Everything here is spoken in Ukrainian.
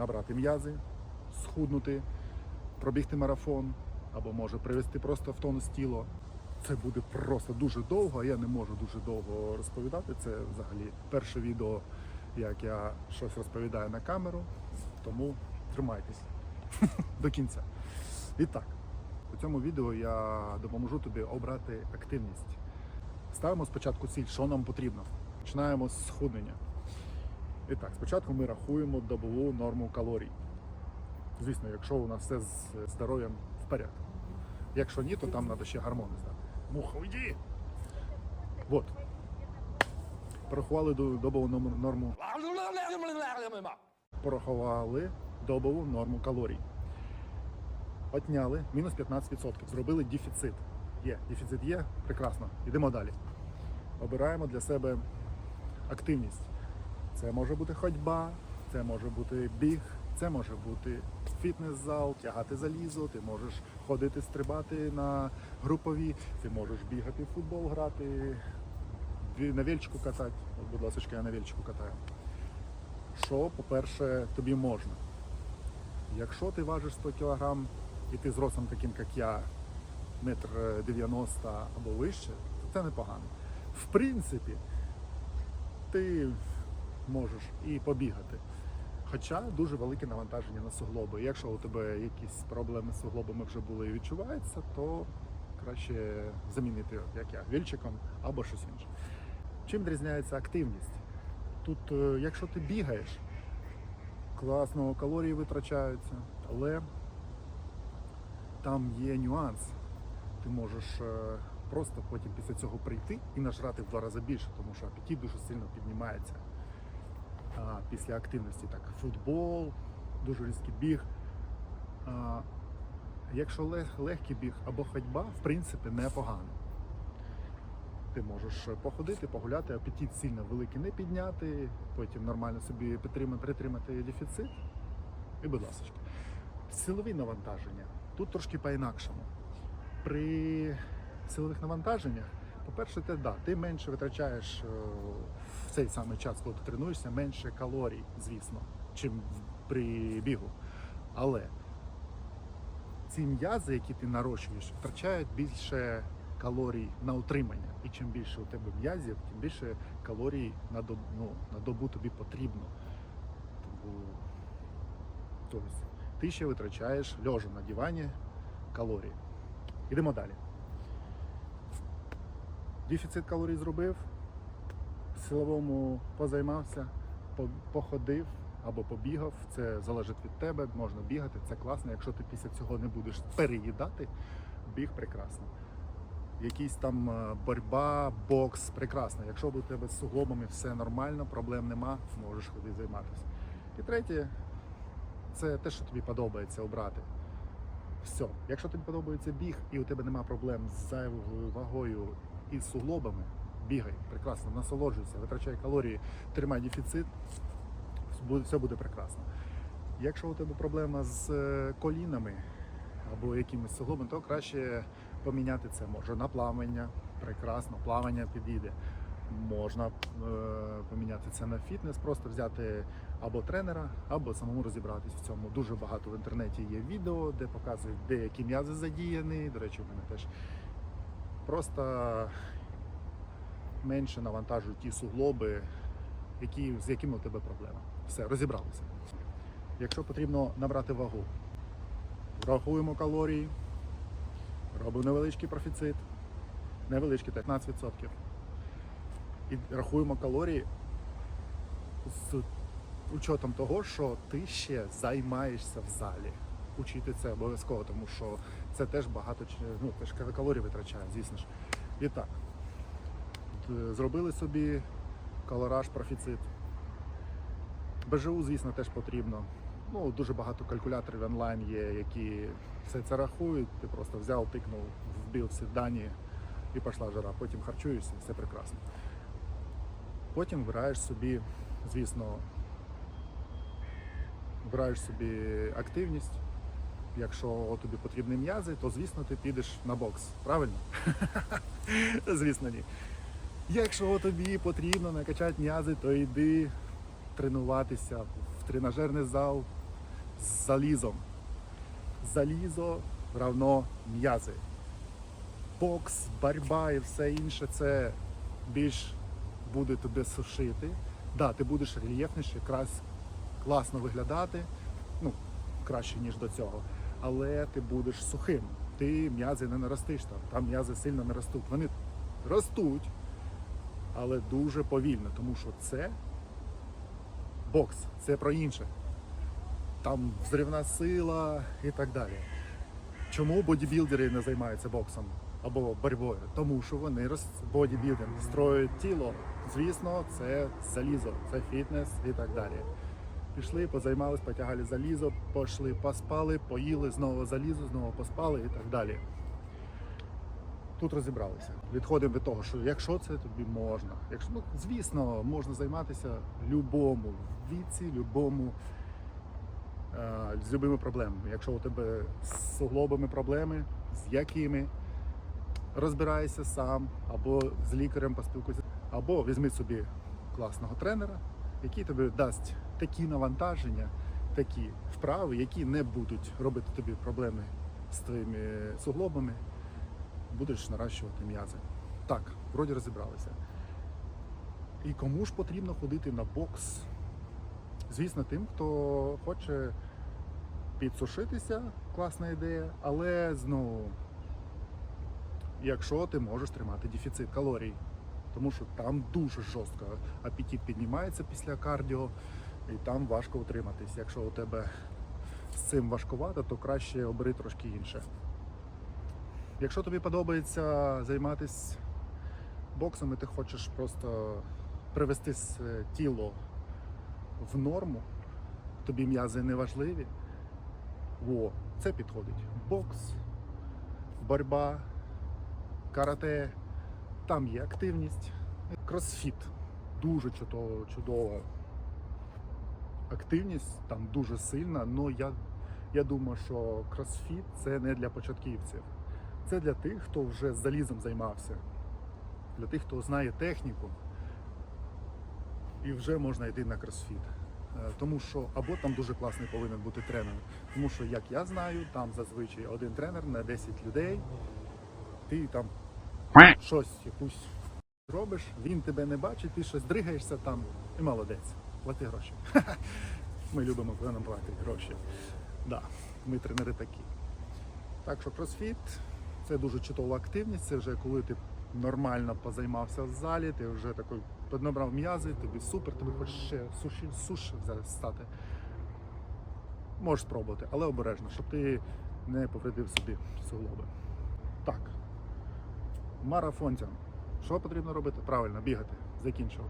набрати м'язи, схуднути, пробігти марафон, або може привести просто в тонус тіло. Це буде просто дуже довго, я не можу дуже довго розповідати. Це взагалі перше відео, як я щось розповідаю на камеру. Тому тримайтесь до кінця. І так, у цьому відео я допоможу тобі обрати активність. Ставимо спочатку ціль, що нам потрібно. Починаємо з схуднення. І так, спочатку ми рахуємо добову норму калорій. Звісно, якщо у нас все з здоров'ям в порядку. Якщо ні, то там треба ще гормони здати. Муха, уйди! От. Порахували добову норму-. Порахували добову норму калорій. Отняли мінус 15%. Зробили дефіцит. Є, дефіцит є, прекрасно. Йдемо далі. Обираємо для себе активність. Це може бути ходьба, це може бути біг, це може бути фітнес-зал, тягати залізо, ти можеш ходити, стрибати на групові, ти можеш бігати в футбол, грати, на вільчику катати. От, будь ласка, я на вільчику катаю. Що, по-перше, тобі можна? Якщо ти важиш 100 кг і ти з таким, як я, метр 90 або вище, то це непогано. В принципі, ти можеш і побігати. Хоча дуже велике навантаження на суглоби. Якщо у тебе якісь проблеми з суглобами вже були і відчуваються, то краще замінити, як я, вільчиком або щось інше. Чим відрізняється активність? Тут, е, якщо ти бігаєш, класно, калорії витрачаються, але там є нюанс. Ти можеш е, просто потім після цього прийти і нажрати в два рази більше, тому що апетит дуже сильно піднімається а, після активності. Так, футбол, дуже різкий біг. А, якщо лег, легкий біг або ходьба, в принципі, непогано. Ти можеш походити, погуляти, апетит сильно великий не підняти, потім нормально собі підтримати, притримати дефіцит. І, будь ласка, силові навантаження. Тут трошки по-інакшому. При силових навантаженнях, по-перше, ти, да, ти менше витрачаєш е, в цей самий час, коли ти тренуєшся, менше калорій, звісно, чим при бігу. Але ці м'язи, які ти нарощуєш, втрачають більше калорій на утримання. І чим більше у тебе м'язів, тим більше калорій на добу, ну, на добу тобі потрібно. Тобто, ти ще витрачаєш льожа на дивані калорії. Ідемо далі. Дефіцит калорій зробив, силовому позаймався, походив або побігав. Це залежить від тебе, можна бігати, це класно. Якщо ти після цього не будеш переїдати, біг прекрасно. Якісь там е, боротьба, бокс, прекрасно. Якщо у тебе з суглобами все нормально, проблем нема, можеш ходити займатися. І третє, це те, що тобі подобається обрати. Все. Якщо тобі подобається біг і у тебе нема проблем з зайвою вагою і з суглобами, бігай, прекрасно, насолоджуйся, витрачай калорії, тримай дефіцит, все буде прекрасно. Якщо у тебе проблема з е, колінами або якимись суглобами, то краще поміняти це. Може на плавання, прекрасно, плавання підійде. Можна е, поміняти це на фітнес, просто взяти або тренера, або самому розібратись в цьому. Дуже багато в інтернеті є відео, де показують деякі м'язи задіяні. До речі, в мене теж просто менше навантажують ті суглоби, які, з якими у тебе проблема. Все, розібралися. Якщо потрібно набрати вагу, рахуємо калорії, робимо невеличкий профіцит, невеличкий 15%. І рахуємо калорії з учетом того, що ти ще займаєшся в залі. Учити це обов'язково, тому що це теж багато ну, теж калорій витрачає, звісно ж. І так, зробили собі калораж, профіцит. БЖУ, звісно, теж потрібно. Ну, дуже багато калькуляторів онлайн є, які все це рахують. Ти просто взяв, тикнув, вбив всі дані і пішла жара. Потім харчуєшся, все прекрасно. Потім вибираєш собі, звісно, вибираєш собі активність. Якщо тобі потрібні м'язи, то звісно ти підеш на бокс. Правильно? Звісно, ні. Якщо тобі потрібно накачати м'язи, то йди тренуватися в тренажерний зал, з залізом. Залізо равно м'язи. Бокс, боротьба і все інше це більш буде тебе сушити. Да, ти будеш рельєфніше, якраз класно виглядати, ну, краще, ніж до цього. Але ти будеш сухим. Ти м'язи не наростиш там. Там м'язи сильно не ростуть. Вони ростуть, але дуже повільно, тому що це бокс, це про інше. Там взривна сила і так далі. Чому бодібілдери не займаються боксом або боротьбою? Тому що вони роз... бодібілдинг, строють тіло. Звісно, це залізо, це фітнес і так далі. Пішли, позаймались, потягали залізо, пішли, поспали, поїли, знову залізо, знову поспали і так далі. Тут розібралися. Відходимо від того, що якщо це тобі можна, якщо ну, звісно, можна займатися любому віці, любому е, з любими проблемами. Якщо у тебе з суглобами проблеми, з якими розбирайся сам, або з лікарем поспілкуйся, або візьми собі класного тренера, який тобі дасть навантаження, такі вправи, які не будуть робити тобі проблеми з твоїми суглобами, будеш наращувати м'язи. Так, вроді розібралися. І кому ж потрібно ходити на бокс? Звісно, тим, хто хоче підсушитися, класна ідея, але знову, якщо ти можеш тримати дефіцит калорій, тому що там дуже жорстко апетит піднімається після кардіо, і там важко утриматись. Якщо у тебе з цим важкувато, то краще обери трошки інше. Якщо тобі подобається займатися боксом і ти хочеш просто привести тіло в норму, тобі м'язи не важливі, во, це підходить. Бокс, боротьба, карате, там є активність. Кросфіт дуже чудово, активність, там дуже сильна, але я, я думаю, що кросфіт це не для початківців. Це для тих, хто вже залізом займався, для тих, хто знає техніку, і вже можна йти на кросфіт. Е, Тому що або там дуже класний повинен бути тренер. Тому що, як я знаю, там зазвичай один тренер на 10 людей. Ти там щось якусь робиш, він тебе не бачить, ти щось дригаєшся там і молодець. Плати гроші. Ми любимо, коли нам платять гроші. Да, ми тренери такі. Так що кросфіт це дуже чудова активність. Це вже коли ти нормально позаймався в залі, ти вже такий піднабрав м'язи, тобі супер, тобі хочеш ще суші, суш зараз стати. Можеш спробувати, але обережно, щоб ти не повредив собі суглоби. Так. Марафонцям. Що потрібно робити? Правильно, бігати. Закінчив.